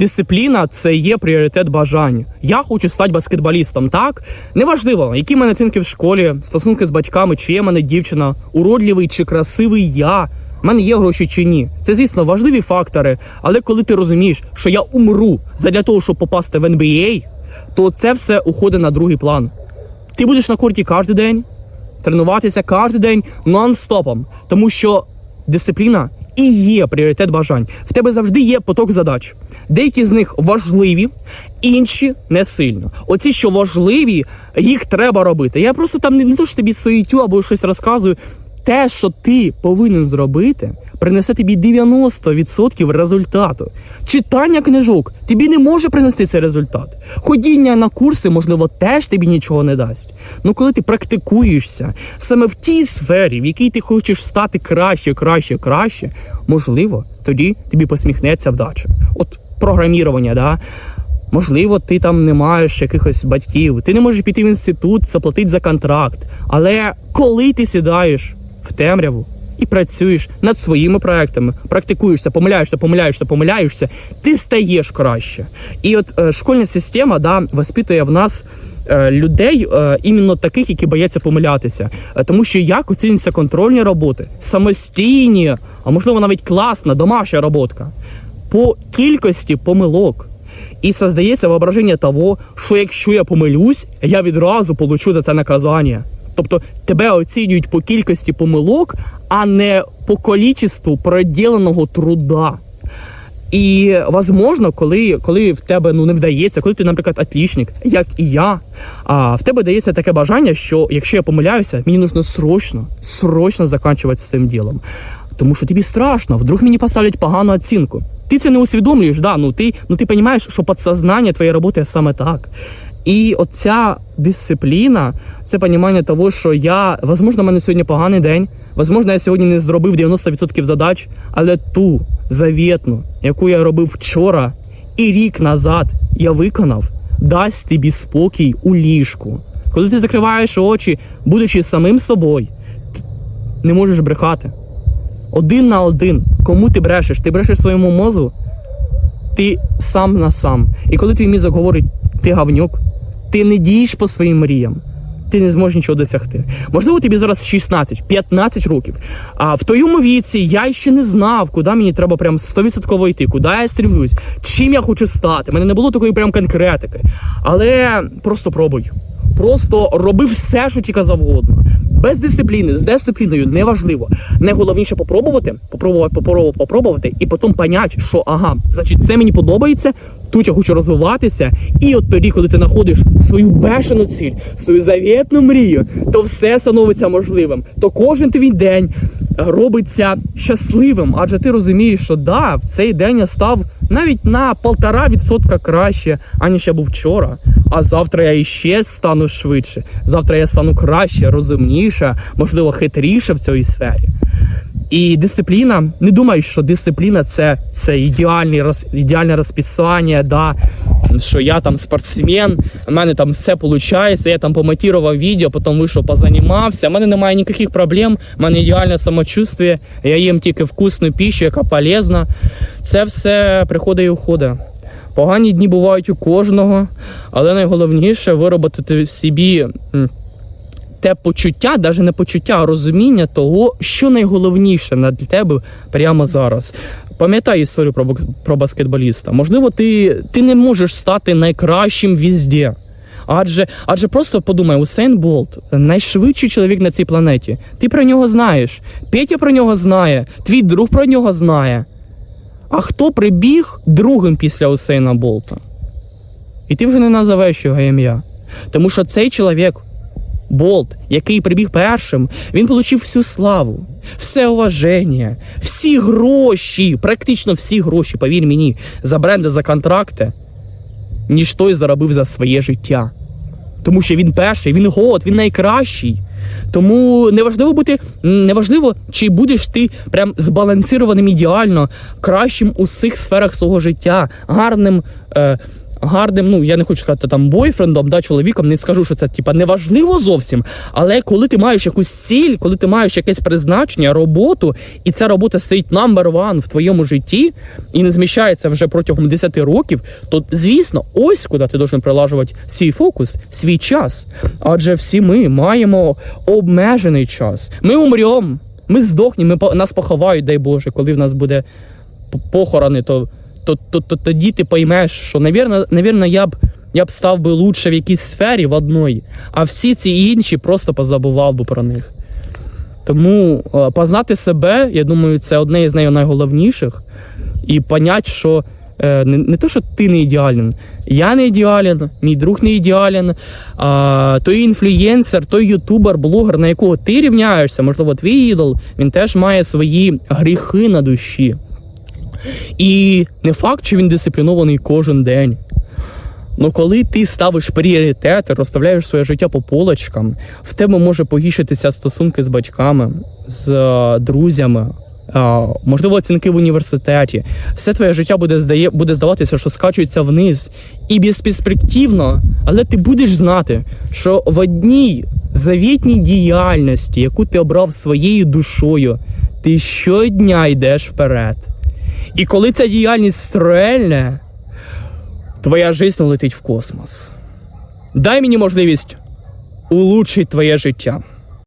Дисципліна це є пріоритет бажань. Я хочу стати баскетболістом. Так неважливо, які мене оцінки в школі, стосунки з батьками, чи є мене дівчина, уродливий чи красивий я. в мене є гроші чи ні. Це, звісно, важливі фактори. Але коли ти розумієш, що я умру задля того, щоб попасти в NBA, то це все уходить на другий план. Ти будеш на корті кожен день, тренуватися кожен день нон-стопом, тому що дисципліна і є пріоритет бажань. В тебе завжди є поток задач. Деякі з них важливі, інші не сильно. Оці, що важливі, їх треба робити. Я просто там не, то, що тобі суєтю або щось розказую. Те, що ти повинен зробити, принесе тобі 90% результату. Читання книжок тобі не може принести цей результат. Ходіння на курси, можливо, теж тобі нічого не дасть. Ну коли ти практикуєшся саме в тій сфері, в якій ти хочеш стати краще, краще, краще, можливо, тоді тобі посміхнеться вдача. От програмірування, да. Можливо, ти там не маєш якихось батьків, ти не можеш піти в інститут, заплатити за контракт. Але коли ти сідаєш в темряву і працюєш над своїми проектами, практикуєшся, помиляєшся, помиляєшся, помиляєшся, ти стаєш краще. І от е, школьна система да, воспитує в нас. е, Людей е, іменно таких, які бояться помилятися, Е, тому що як оцінюються контрольні роботи, самостійні, а можливо навіть класна домашня роботка по кількості помилок. І создається воображення того, що якщо я помилюсь, я відразу получу за це наказання. Тобто тебе оцінюють по кількості помилок, а не по количеству проділеного труда. І возможно, коли, коли в тебе ну не вдається, коли ти, наприклад, отлічник, як і я, а в тебе дається таке бажання, що якщо я помиляюся, мені нужно срочно, срочно закінчувати з цим ділом. Тому що тобі страшно, вдруг мені поставлять погану оцінку. Ти це не усвідомлюєш, да, ну ти ну ти розумієш, що підсознання твоє працює саме так. І оця дисципліна, це розуміння того, що я, возможно, в мене сьогодні поганий день, возможно, я сьогодні не зробив 90% задач, але ту завітну, яку я робив вчора і рік назад я виконав, дасть тобі спокій у ліжку. Коли ти закриваєш очі, будучи самим собою, не можеш брехати. Один на один. Кому ти брешеш? Ти брешеш своєму мозку, ти сам на сам. І коли твій мізок говорить, ти гавнюк, ти не дієш по своїм мріям. Ти не зможеш нічого досягти. Можливо, тобі зараз 16, 15 років. А в твоєму віці я ще не знав, куди мені треба прям 100% йти, куди я стрімлюсь, чим я хочу стати. У мене не було такої прям конкретики. Але просто пробуй. Просто роби все, що тільки завгодно. Без дисципліни, з дисципліною неважливо. Найголовніше попробувати, попробувати, попробувати, попробувати, і потім поняти, що ага, значить, це мені подобається, тут я хочу розвиватися. І от тоді, коли ти знаходиш свою бешену ціль, свою завітну мрію, то все становиться можливим. То кожен твій день робиться щасливим, адже ти розумієш, що да, в цей день я став навіть на полтора відсотка краще, аніж я був вчора. А завтра я іще стану швидше. Завтра я стану краще, розумніше, можливо, хитріше в цій сфері. І дисципліна, не думай, що дисципліна це, це ідеальний роз, ідеальне розписання, да, що я там спортсмен, у мене там все виходить, я там помонтував відео, потім вийшов, позанімався. У мене немає ніяких проблем, у мене ідеальне самочувствие, я їм тільки вкусну піщу, яка полезна. Це все приходить і уходить. Погані дні бувають у кожного, але найголовніше виробити в собі те почуття, навіть не почуття, а розуміння того, що найголовніше для тебе прямо зараз. Пам'ятай історію про, про баскетболіста. Можливо, ти, ти не можеш стати найкращим візде. Адже, адже просто подумай, Усейн Болт найшвидший чоловік на цій планеті. Ти про нього знаєш. Петя про нього знає, твій друг про нього знає. А хто прибіг другим після Усейна Болта? І ти вже не називаєш його ім'я. Тому що цей чоловік, Болт, який прибіг першим, він отримав всю славу, все уваження, всі гроші, практично всі гроші, повір мені, за бренди, за контракти, ніж той заробив за своє життя. Тому що він перший, він год, він найкращий. Тому неважливо бути, м, неважливо, чи будеш ти прям збалансированим ідеально, кращим у всіх сферах свого життя, гарним, е, гарним, ну я не хочу сказати там бойфрендом, да, чоловіком, не скажу, що це типа неважливо зовсім. Але коли ти маєш якусь ціль, коли ти маєш якесь призначення, роботу, і ця робота стоїть number one в твоєму житті і не зміщається вже протягом 10 років, то звісно, ось куди ти должен прилажувати свій фокус, свій час. Адже всі ми маємо обмежений час. Ми умремо, ми здохнемо, ми нас поховають, дай Боже, коли в нас буде похорони, то, то, то, то тоді ти поймеш, що, навірно, навірно, я б. Я б став би лучше в якійсь сфері в одній, а всі ці інші просто позабував би про них. Тому е, познати себе, я думаю, це одне із найголовніших. І понять, що е, не, не то, що ти не ідеален, я не ідеален, мій друг не ідеален, а той інфлюєнсер, той ютубер, блогер, на якого ти рівняєшся, можливо, твій ідол, він теж має свої гріхи на душі. І не факт, що він дисциплінований кожен день. Ну, коли ти ставиш пріоритети, розставляєш своє життя по полочкам, в тебе може погіршитися стосунки з батьками, з е, друзями, е, можливо, оцінки в університеті. Все твоє життя буде здає, буде здаватися, що скачується вниз і безперспективно, але ти будеш знати, що в одній завітній діяльності, яку ти обрав своєю душою, ти щодня йдеш вперед. І коли ця діяльність реальна, твоя жизнь летить в космос. Дай мені можливість улучшити твоє життя.